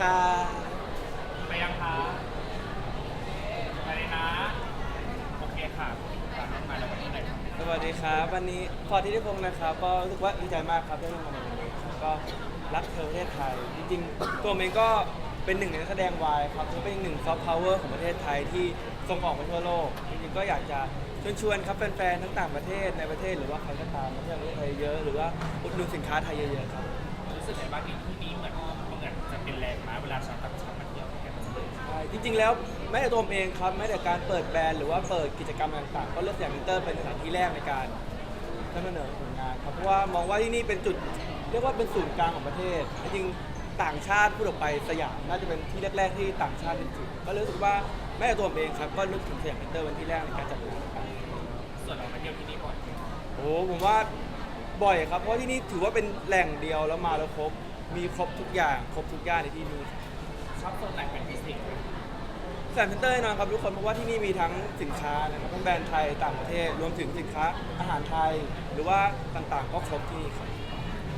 ค่ะไปยังคะไปเลยนะ โอเคค่ะตามน้องมาแล้ววันนี้ไหนครับสวัสดีครับ วันนี้พอที่ได้พงศ์นะครับ ก็รู้สึกว่าดีใจมากครับได้ร่วมงานในวันนี้ครับก็รักเธอประเทศไทย จริงๆ ตัวผมเองก็เป็นหนึ่งในนักแสดงวายครับแล้วเป็นอีกหนึ่งซอฟต์พาวเวอร์ของประเทศไทยที่ส่งออกไปทั่วโลก จริงๆ ก็อยากจะเชิญชวนครับแฟนๆ ทั้งต่างประเทศในประเทศหรือว่าใครก็ตามมาเที่ยวประเทศไทยเยอะหรือว่าอุดหนุนสินค้าไทยเยอะๆครับรู้ สึกไงบ้างที่ที่นี้เหมือนเหมือนจะเป็นแรงม้าเวลาชาวต่างชาติมาเที่ยวกันใช่จริงๆแล้วแม้แต่ตัวผมเองครับแม้แต่การเปิดแบรนด์หรือว่าเปิดกิจกรรมต่างๆก็เลือกสยามมินเตอร์เป็นสถานที่แรกในการนำเสนอผลงานครับเพราะว่ามองว่าที่นี่เป็นจุดเรียกว่าเป็นศูนย์กลางของประเทศจริงๆต่างชาติพูดออกไปสยามน่าจะเป็นที่แรกๆที่ต่างชาตินึกถึงก็เลยรู้สึกว่าแม้แต่ตัวผมเองครับก็นึกถึงสยามมินเตอร์เป็นที่แรกในการจัดงานครับส่วนเรามาเที่ยวที่นี่ก่อนโอ้ผมว่า บ่อยครับเพราะที่นี่ถือว่าเป็นแหล่งเดียวแล้วมาแล้วครบมีครบทุกอย่างครบทุกอย่างในที่นี้ชอบโซนไหนเป็นพิเศษไหมแซมเซ็นเตอร์แน่นอนครับทุกคนเพราะว่าที่นี่มีทั้งสินค้านะครับทั้งแบรนด์ไทยต่างประเทศรวมถึงสินค้าอาหารไทย หรือว่าต่างๆ ก็ครบที่นี่ครับ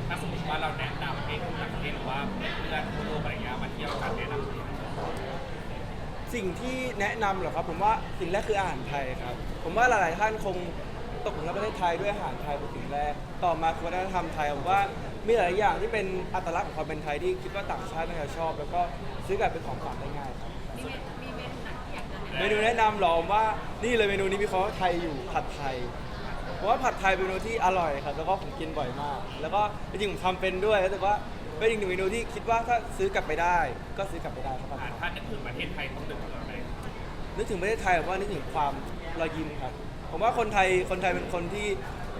ถ้าสมมติว่าเราแนะนำให้คนต่างประเทศหรือว่าเพื่อนทั่วโลกอะไรเงี้ยมาเที่ยวกันแนะนำสิ่งที่แนะนำเหรอครับผมว่าสิ่งแรกคืออาหารไทยครับ ผมว่าหลายๆท่านคง ตกหลุมรักประเทศไทยด้วยอาหารไทยเป็นสิ่งแรก ต่อมาคือวัฒนธรรมไทยผมว่ามีหลายอย่างที่เป็นอัตลักษณ์ของความเป็นไทยที่คิดว่าต่างชาติน่าจะชอบ แล้วก็ซื้อกลับเป็นของฝากได้ง่ายครับมีเมมีเมนูไหนที่อยากจะแนะนเมนูแนะนำเหรอผมว่านี่เลยเมนูนี้มีคำว่าไทยอยู่ผัดไทยเพราะว่าผัดไทยเป็นเมนูที่อร่อยครับแล้วก็ผมกินบ่อยมาก แล้วก็จริงๆผมทำเป็นด้วยแล้วแต่ว่าเป็นอีกหนึ่งเมนูที่คิดว่าถ้าซื้อกลับไปได้ ก็ซื้อกลับไปได้ครับผัดอ่าไทยถ้านึกถึงประเทศไทยต้องนึกถึงอะไรนึกถึงประเทศไทยผมว่านึกถึงความรอยยิ้มครับ ผมว่าคนไทยคนไทยเป็นคนที่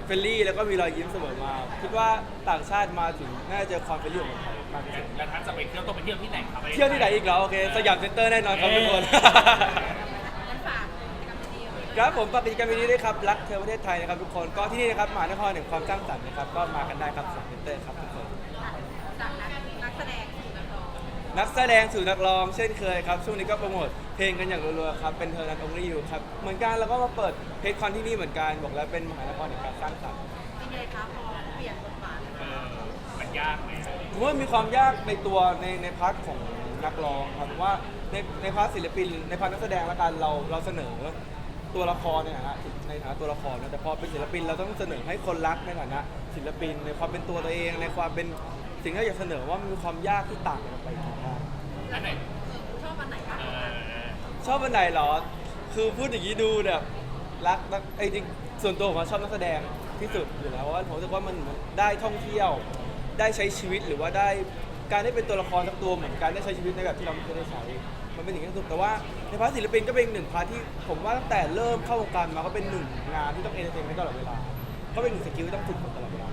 เฟรนลี่แล้วก็มีรอยยิ้มเสมอมา คิดว่าต่างชาติมาถึงน่าจะเจอความเฟรนลี่ของคนไทยมากที่สุดแล้วถ้าจะไปเที่ยวต้องไปเที่ยวที่ไหนครับเที่ยวที่ไหนอีกเหรอโอเคสยามเซ็นเตอร์แน่นอนครับทุกคนำงั้นฝากกิจกรรมดีๆครับผมฝากกิจกรรมนี้ด้วยครับ รักเธอประเทศไทยนะครับทุกคนก็ที่นี่นะครับมหานครแห่งความสร้างสรรค์นะครับก็มากันได้ครับสามเซ็นเตอร์ครับทุกคน จากนักนักแสดงสู่ นักร้องนักแสดงสู่นักร้องเช่นเคยครับ ช่วงนี้ก็โปรโมทเพลงกันอย่างรัวๆครับ เป็นเธอนันองรีอยู่ครับ เหมือนกันแล้วก็มาเปิดเพจคอนที่นี่เหมือนกันบอกแล้วเป็นมหานครแห่งการสร้างสรรค์เป็นไงคะพอเปลี่ยนบทบาทเออมันยากไหมผมว่ามีความยากในตัวในในพาร์ทของนักร้องครับผมว่าในในพาร์ทศิลปิน ในพาร์ทนักแสดงละกันเราเราเสนอตัวละครเนี่ยนะฮะในฐานะตัวละครนะแต่พอเป็นศิลปินเราต้องเสนอให้คนรักในฐานะศิลปิน ในความเป็นตัวตัวเอง ในความเป็น สิ่งที่เราอยากเสนอว่ามันมีความยากที่ต่างกันออกไปทุกอย่างอันไหนชอบอันไหนบ้างเออชอบอันไหนเหรอ คือพูดอย่างนี้ดูแบบรักนักไอ้จริงส่วนตัวผมอะชอบนักแสดงที่สุดอยู่แล้วเพราะว่าผมรู้สึกว่ามันมันได้ท่องเที่ยว ได้ใช้ชีวิตหรือว่าได้การได้เป็นตัวละครสักตัวเหมือนการได้ใช้ชีวิตในแบบที่เราไม่เคยได้ใช้ มันเป็นอย่างนี้ที่สุดแต่ว่าในพาร์ทศิลปินก็เป็นอีกหนึ่งพาร์ทที่ผมว่าตั้งแต่เริ่มเข้าวงการมาก็เป็นหนึ่งงานที่ต้องเอนเตอร์เทนตลอดเวลา ก็เป็นหนึ่งสกิลที่ต้องฝึกฝนตลอดเวลา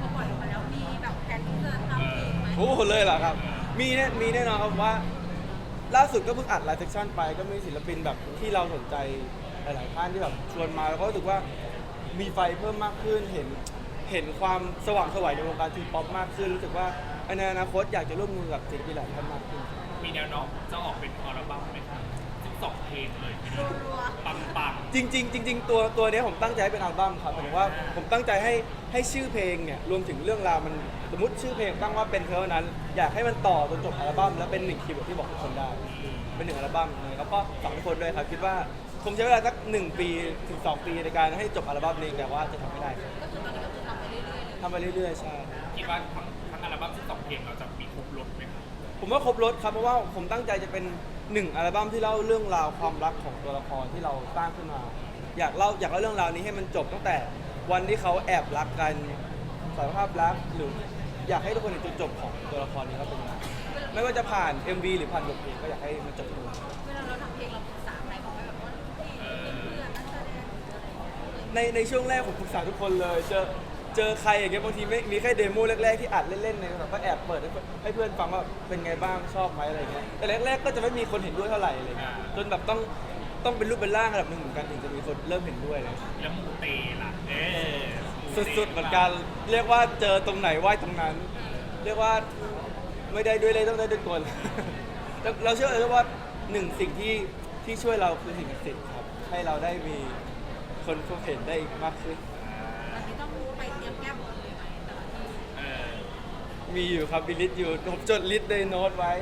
พอปล่อยออกมาแล้วมีแบบแผนที่จะทำอีกไหมโอ้โหเลยเหรอครับ มีแน่มีแน่นอนครับว่า ล่าสุดก็เพิ่งอัดไลฟ์เซสชั่นไปก็มีศิลปินแบบที่เราสนใจหลายๆท่านที่แบบชวนมาแล้วก็รู้สึกว่ามีไฟเพิ่มมากขึ้นเห็นเห็นความสว่างไสวยในวงการทีป๊อปมากขึ้นรู้สึกว่าในอนาคตอยากจะร่วมมือกับศิลปินหลายท่านมากขึ้น มีแนวโน้มจะออกเป็นอัลบั้มไหมครับ 12เพลงเลยทีเดียวรัวปังปังจริงๆจริงๆตัวตัวเนี้ยผมตั้งใจให้เป็นอัลบั้มครับหมายถึงว่าผมตั้งใจให้ให้ชื่อเพลงเนี่ยรวมถึงเรื่องราวมันสมมติชื่อเพลงตั้งว่าเป็นเธอเท่านั้น อยากให้มันต่อจนจบอัลบั้มแล้วเป็นหนึ่งคีย์เวิร์ดที่บอกทุกคนได้ เป็นหนึ่งอัลบั้มนะครับก็ฝากทุกคนด้วยครับคิดว่าคงใช้เวลาสักหนึ่งปีถึงสองปีในการให้จบอัลบั้มนี้แต่ว่าจะทำไม่ได้ครับก็คือตอนนี้ก็คือทำไปเรื่อยๆเลยทำไปเรื่อยๆใช่ๆคิดว่าทั้งทั้งอัลบั้ม12เพลงเราจะมีครบรถไหมครับผมว่าครบรถครับเพราะว่าผมตั้งใจจะเป็น หนึ่งอัลบั้มที่เล่าเรื่องราวความรักของตัวละครที่เราสร้างขึ้นมา อยากเล่าอยากเล่าเรื่องราวนี้ให้มันจบตั้งแต่วันที่เขาแอบรักกันสารภาพรักหรืออยากให้ทุกคนเห็นจุดจบของตัวละครนี้เขาเป็นยังไงไม่ว่าจะผ่าน MV หรือผ่านบทเพลงก็อยากให้มันจบตรงนี้เวลาเราทำเพลงเราปรึกษาใครบ้างไหมแบบว่าเพื่อนนักแสดงอะไรอย่างเงี้ย ในในช่วงแรกผมปรึกษาทุกคนเลยเจอ เจอใครอย่างเงี้ยบางทีไม่มีแค่เดโมแรกๆที่อัดเล่นๆในแบบก็แอบเปิดให้เพื่อนให้เพื่อนฟังว่าเป็นไงบ้างชอบไหมอะไรเงี้ยแต่แรกๆก็จะไม่มีคนเห็นด้วยเท่าไหร่อะไรเงี้ยจนแบบต้องต้องเป็นรูปเป็นร่างระดับหนึ่งเหมือนกันถึงจะมีคนเริ่มเห็นด้วยเลยแล้วมูเตล่ะเออสุดๆเหมือนกันเรียกว่าเจอตรงไหนไหวตรงนั้น เรียกว่าไม่ได้ด้วยเลยต้องได้ด้วยกลแต่เราเชื่อเลยว่าหนึ่งสิ่งที่ที่ช่วยเราคือสิ่งศักดิ์สิทธิ์ครับให้เราได้มีคนพบเห็นได้อีกมากขึ้นตอนนี้ต้องรู้ ไปเตรียมแก้บนเลยไหมแต่ละที่เออผมีอยู่ครับมีลิสต์อยู่ผมจดลิสต์ในโน้ตไว้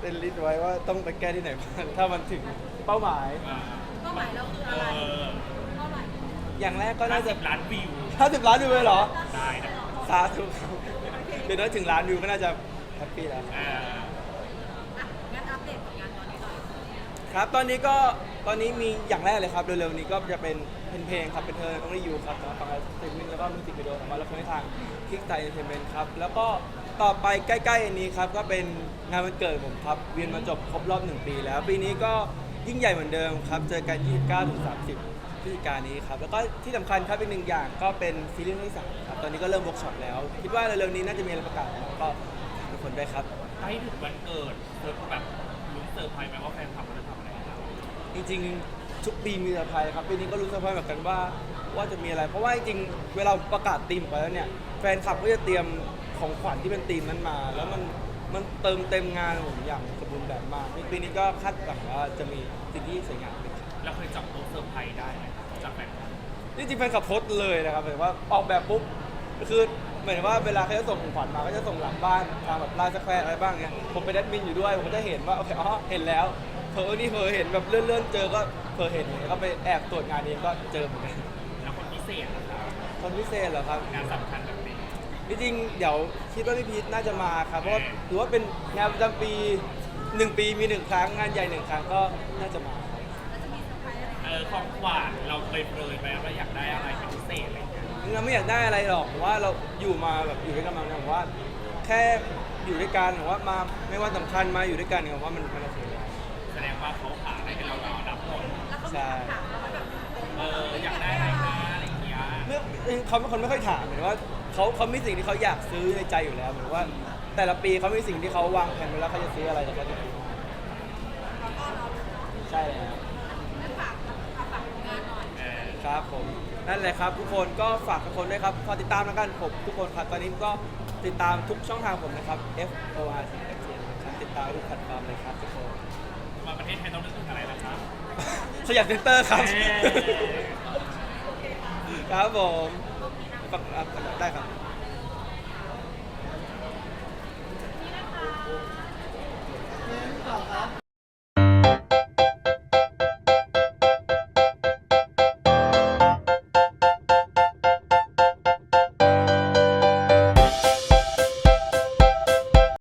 เป็นลิสต์ไว้ว่าต้องไปแก้ที่ไหนบ้างถ้ามันถึงเป้าหมาย อ่าเป้าหมายเราคือเออะไรอเท่าไหร่อย่างแรกก็ห้าน่าสิจะบล้านวิว 50ล้านวิวเลยเหรอ ได้นะ สาธุครับเดี๋ยวน้อยถึงล้านวิวก็น่าจะแฮปปี้แล้ว อ่า อะงั้นอัปเดตผลงานตอนนี้หน่อย ครับ ตอนนี้ก็ตอนนี้มีอย่างแรกเลยครับเร็วๆนี้ก็จะเป็นเป็นเพลงครับเป็นเธอต้องได้อยู่ครับนะฟังแล้วสตรีมมิ่งแล้วก็มิวสิกวิดีโอออกมาแล้วก็ในทางคลิกไตเอนเตอร์เทนเมนต์ครับแล้วก็ต่อไปใกล้ๆอันนี้ครับก็เป็นงานวันเกิดผมครับเวียนมาจบครบรอบหนึ่งปีแล้ว ปีนี้ก็ยิ่งใหญ่เหมือนเดิมครับเจอกัน 29ถึง30พฤศจิกายนนี้ครับแล้วก็ที่สำคัญครับอีกหนึ่งอย่างก็เป็นซีรีส์ที่สามครับตอนนี้ก็เริ่มเวิร์กช็อปแล้ว คิดว่าเร็วๆนี้น่าจะมีอะไรประกาศแล้วก็ทุกคนด้วยครับ ใกล้ถึงวันเกิดเธอแบบรู้เซอร์ไพรส์ไหมว่าแฟนคลับ จะทำอะไรให้เราจริงๆ ทุกปีมีเซอร์ไพรส์ครับปีนี้ก็รู้เซอร์ไพรส์เหมือนกันว่าว่าจะมีอะไร เพราะว่าจริงๆเวลาประกาศธีมไปแล้วเนี่ยแฟนคลับก็จะเตรียมของขวัญที่เป็นธีมนั้นมา แล้วมันมันเติมเต็มงานผมอย่างสมบูรณ์แบบมากปีนี้ก็คาดหวังว่าจะมีสิ่งที่สวยงามขึ้นครับเราเคยจับโต๊ะเซอร์ไพรส์ได้ไหมจากแฟนคลับจริงๆแฟนคลับโพสต์เลยนะครับหมายถึงว่าออกแบบปุ๊บคือหมายถึงว่าเวลาเขาจะส่งของขวัญมาก็จะส่งหลังบ้านทางแบบไลน์สแควร์อะไรบ้างเนี่ยผมเป็นแอดมินอยู่ด้วยผมก็จะเห็นว่าโอเคอ๋อเห็นแล้ว เพอนี่เพอเห็นแบบเลื่อนๆเจอก็เพอเห็นแล้วก็ไปแอบตรวจงานเองก็เจอเหมือนกันแล้วคนพิเศษนะครับคนพิเศษเหรอครับงานสำคัญแบบนี้จริงๆเดี๋ยวคิดว่าพี่พีทน่าจะมาครับเพราะว่าถือว่าเป็นงานประจำปีหนึ่งปีมีหนึ่งครั้งงานใหญ่หนึ่งครั้งก็น่าจะมาครับแล้วจะมีเซอร์ไพรส์อะไรเออของหวานเราเคยเปรยไหมว่าอยากได้อะไรเป็นพิเศษอะไรอย่างเงี้ยเราไม่อยากได้อะไรหรอกผมว่าเราอยู่มาแบบอยู่ด้วยกันมาเนี่ยผมว่า แค่อยู่ด้วยกันผมว่ามาไม่ว่าสำคัญมาอยู่ด้วยกันเนี่ยผมว่ามันมันโอเคแล้วแส ดงว่าเขาหาได้ให้เราเราดับหมดแล้วเขามีคำถามเราไหมแบบเอออยากได้อะไรนะอะไรอย่างเงี้ยเรื่องเขาเป็นคนไม่ค่อยถามเหมือนว่าเขาเขามีสิ่งที่เขาอยากซื้อในใจอยู่แล้วเหมือนว่า แต่ละปีเขามีสิ่งที่เขาวางแผนไว้แล้วเขาจะซื้ออะไรแต่เขาจะซื้อแล้วก็เราใช่แล้วไม่ฝากเอาฝากผลงานหน่อยเออครับผมนั่นแหละครับ ทุกคนก็ฝากทุกคนด้วยครับขอติดตามแล้วกันผมทุกคนครับตอนนี้ก็ติดตามทุกช่องทางผมนะครับ F O R C F T นะครับติดตามทุกแพลตฟอร์มเลยครับทุกคน มาประเทศไทยต้องนึกถึงอะไรนะครับ สยามเซ็นเตอร์ครับเอ้ยครับผมฝากอะได้ครับ